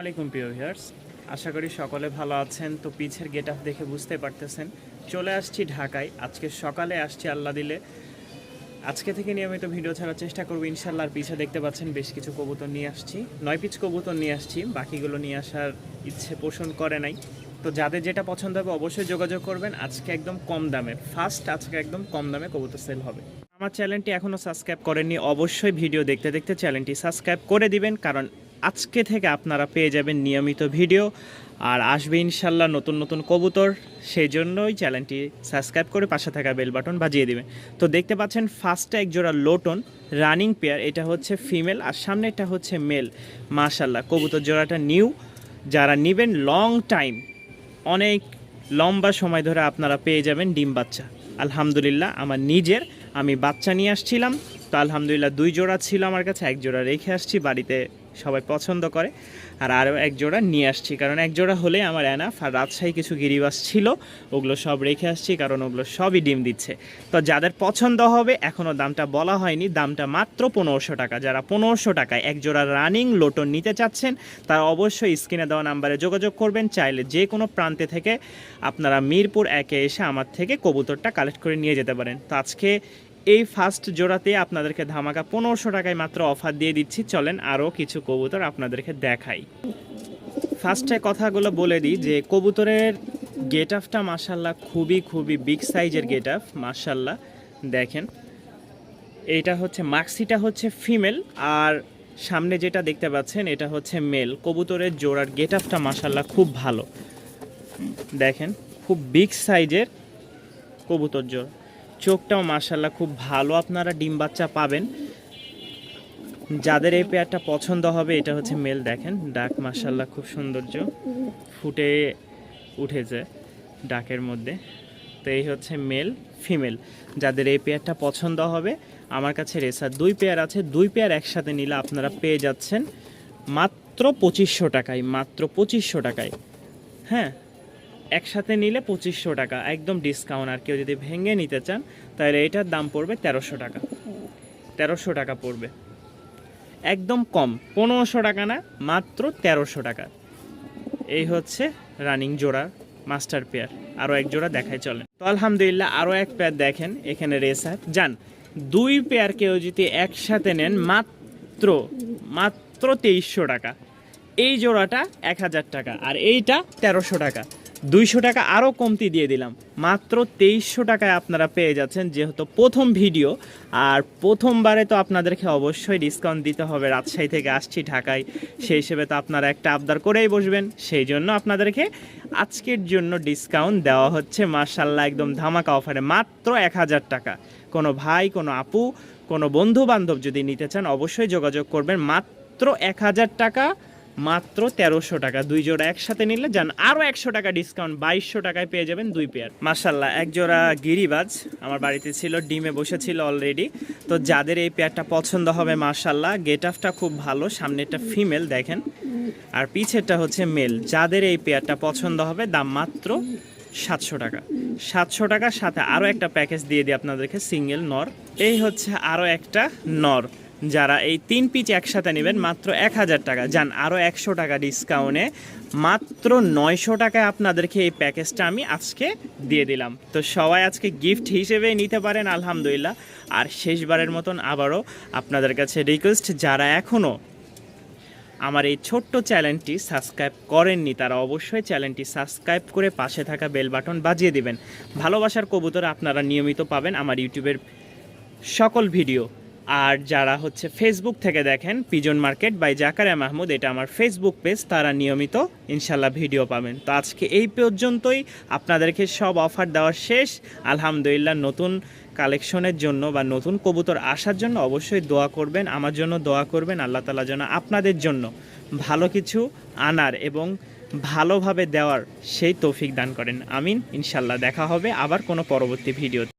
আলাইকুম প্রিয় ভিউয়ার্স। আশা করি সকলে ভালো আছেন। তো পিছের গেট আপ দেখে বুঝতে পারতেছেন। চলে আসছি ঢাকায়। আজকে সকালে আসছি আল্লাহ দিলে। আজকে থেকে নিয়মিত ভিডিও ছাড়ার চেষ্টা করব। ইনশাল্লাহ আর পিছে দেখতে পাচ্ছেন বেশ কিছু কবুতর নিয়ে আসছি। নয় পিচ কবুতর নিয়ে আসছি। বাকিগুলো নিয়ে আসার ইচ্ছে পোষণ করে নাই। তো যাদের যেটা পছন্দ হবে অবশ্যই যোগাযোগ করবেন। আজকে একদম কম দামে। ফার্স্ট আজকে একদম কম দামে কবুতর সেল হবে। আমার চ্যানেলটি এখনও সাবস্ক্রাইব করেননি, অবশ্যই ভিডিও দেখতে দেখতে চ্যানেলটি সাবস্ক্রাইব করে দিবেন। কারণ আজকে থেকে আপনারা পেয়ে যাবেন নিয়মিত ভিডিও আর আসবে ইনশাল্লাহ নতুন নতুন কবুতর সেই জন্যই চ্যানেলটি সাবস্ক্রাইব করে পাশে থাকা বেল বাটন বাজিয়ে দিবেন। তো দেখতে পাচ্ছেন ফার্স্টে এক জোড়া লোটন রানিং পেয়ার, এটা হচ্ছে ফিমেল আর সামনে সামনেটা হচ্ছে মেল। মাশাল্লাহ কবুতর জোড়াটা নিউ। যারা নেবেন লং টাইম, অনেক লম্বা সময় ধরে আপনারা পেয়ে যাবেন ডিম বাচ্চা। আলহামদুলিল্লাহ, আমার নিজের, আমি বাচ্চা নিয়ে আসছিলাম। তো আলহামদুলিল্লাহ দুই জোড়া ছিল আমার কাছে, এক জোড়া রেখে আসছি বাড়িতে সবাই পছন্দ করে। আর আরও এক জোড়া নিয়ে আসছি, কারণ এক জোড়া হলে আমার অ্যানাফ আর রাজশাহী কিছু গিরিবাস ছিল, ওগুলো সব রেখে আসছি, কারণ ওগুলো সবই ডিম দিচ্ছে। তো যাদের পছন্দ হবে এখনও দামটা বলা হয়নি, দামটা মাত্র পনেরোশো টাকা। যারা পনেরোশো টাকায় এক জোড়া রানিং লোটন নিতে চাচ্ছেন, তারা অবশ্যই স্ক্রিনে দেওয়া নাম্বারে যোগাযোগ করবেন, চাইলে যে কোনো প্রান্তে থেকে আপনারা মিরপুর একে এসে আমার থেকে কবুতরটা কালেক্ট করে নিয়ে যেতে পারেন। তো আজকে এই ফার্স্ট জোড়াতে আপনাদেরকে ধামাকা পনেরোশো টাকায় মাত্র অফার দিয়ে দিচ্ছি। চলেন আরও কিছু কবুতর আপনাদেরকে দেখাই। ফার্স্টে কথাগুলো বলে দিই যে কবুতরের গেট আপটা মাসাল্লাহ খুবই খুবই বিগ সাইজের গেট আপ মাসাল্লাহ দেখেন এইটা হচ্ছে মাক্সিটা হচ্ছে ফিমেল আর সামনে যেটা দেখতে পাচ্ছেন এটা হচ্ছে মেল কবুতরের জোড়ার গেট আপটা মাসাল্লাহ খুব ভালো। দেখেন, খুব বিগ সাইজের কবুতর জোড়। চোখটাও মাসাল্লাহ খুব ভালো। আপনারা ডিম বাচ্চা পাবেন। যাদের এই পেয়ারটা পছন্দ হবে, এটা হচ্ছে মেল দেখেন। ডাক মাসাল্লাহ খুব সৌন্দর্য। ফুটে উঠেছে ডাকের মধ্যে। তো এই হচ্ছে মেল, ফিমেল। যাদের এই পেয়ারটা পছন্দ হবে, আমার কাছে রেসার দুই পেয়ার আছে। দুই পেয়ার একসাথে নিলে আপনারা পেয়ে যাচ্ছেন মাত্র পঁচিশশো টাকায়, মাত্র পঁচিশশো টাকায়। হ্যাঁ? একসাথে নিলে পঁচিশশো টাকা, একদম ডিসকাউন্ট আর কেউ যদি ভেঙে নিতে চান, তাহলে এটার দাম পড়বে তেরোশো টাকা। তেরোশো টাকা পড়বে। একদম কম, পনেরোশো টাকা না, মাত্র তেরোশো টাকা। এই হচ্ছে রানিং জোড়া মাস্টার পেয়ার আরও এক জোড়া দেখায় চলেন। তো আলহামদুলিল্লাহ আরও এক পেয়ার দেখেন এখানে রেসার যান, দুই পেয়ার কেউ যদি একসাথে নেন, মাত্র মাত্র তেইশশো টাকা। এই জোড়াটা এক হাজার টাকা, আর এইটা তেরোশো টাকা। দুইশো টাকা আরও কমতি দিয়ে দিলাম। মাত্র তেইশশো টাকায় আপনারা পেয়ে যাচ্ছেন যেহেতু প্রথম ভিডিও। আর প্রথমবারে তো আপনাদেরকে অবশ্যই ডিসকাউন্ট দিতে হবে। রাজশাহী থেকে আসছি ঢাকায়। সেই হিসেবে তো আপনারা একটা আবদার করেই বসবেন। সেই জন্য আপনাদেরকে আজকের জন্য ডিসকাউন্ট দেওয়া হচ্ছে। মার্শাল্লাহ একদম ধামাকা অফারে মাত্র এক হাজার টাকা। কোনো ভাই, কোনো আপু, কোনো বন্ধু বান্ধব যদি নিতে চান, অবশ্যই যোগাযোগ করবেন। মাত্র এক হাজার টাকা মাত্র তেরোশো টাকা। দুই জোড়া একসাথে নিলে যান আরও একশো টাকা ডিসকাউন্ট বাইশশো টাকায় পেয়ে যাবেন দুই পেয়ার মার্শাল্লাহ এক জোড়া গিরিবাজ আমার বাড়িতে ছিল, ডিমে বসেছিল অলরেডি তো যাদের এই পেয়ারটা পছন্দ হবে মার্শাল্লাহ গেট আপটা খুব ভালো সামনেটা ফিমেল দেখেন। আর পিছেরটা হচ্ছে মেল যাদের এই পেয়ারটা পছন্দ হবে, দাম মাত্র সাতশো টাকা। সাতশো টাকার সাথে আরও একটা প্যাকেজ দিয়ে দিই আপনাদেরকে সিঙ্গেল নর। এই হচ্ছে আরও একটা নর। যারা এই তিন পিচ একসাথে নেবেন মাত্র এক হাজার টাকা। যান আরও একশো টাকা ডিসকাউন্টে মাত্র নয়শো টাকায় আপনাদেরকে এই প্যাকেজটা আমি আজকে দিয়ে দিলাম। তো সবাই আজকে গিফট হিসেবে নিতে পারেন, আলহামদুলিল্লাহ। আর শেষবারের মতন আবারও আপনাদের কাছে রিকোয়েস্ট যারা এখনও আমার এই ছোট্ট চ্যানেলটি সাবস্ক্রাইব করেননি, তারা অবশ্যই চ্যানেলটি সাবস্ক্রাইব করে পাশে থাকা বেল বাটন বাজিয়ে দিবেন। ভালোবাসার কবুতর আপনারা নিয়মিত পাবেন আমার ইউটিউবের সকল ভিডিও আর যারা হচ্ছে ফেসবুক থেকে দেখেন pigeon market by Zakaria Mahmud এটা আমার ফেসবুক পেজ তারা নিয়মিত ইনশাল্লাহ ভিডিও পাবেন। তো আজকে এই পর্যন্তই, আপনাদেরকে সব অফার দেওয়া শেষ। আলহামদুলিল্লাহ, নতুন কালেকশনের জন্য বা নতুন কবুতর আসার জন্য অবশ্যই দোয়া করবেন, আমার জন্য দোয়া করবেন, আল্লাহ তালা যেন আপনাদের জন্য ভালো কিছু আনার এবং ভালোভাবে দেওয়ার সেই তৌফিক দান করেন। আমিন, ইনশাল্লাহ দেখা হবে আবার কোনো পরবর্তী ভিডিও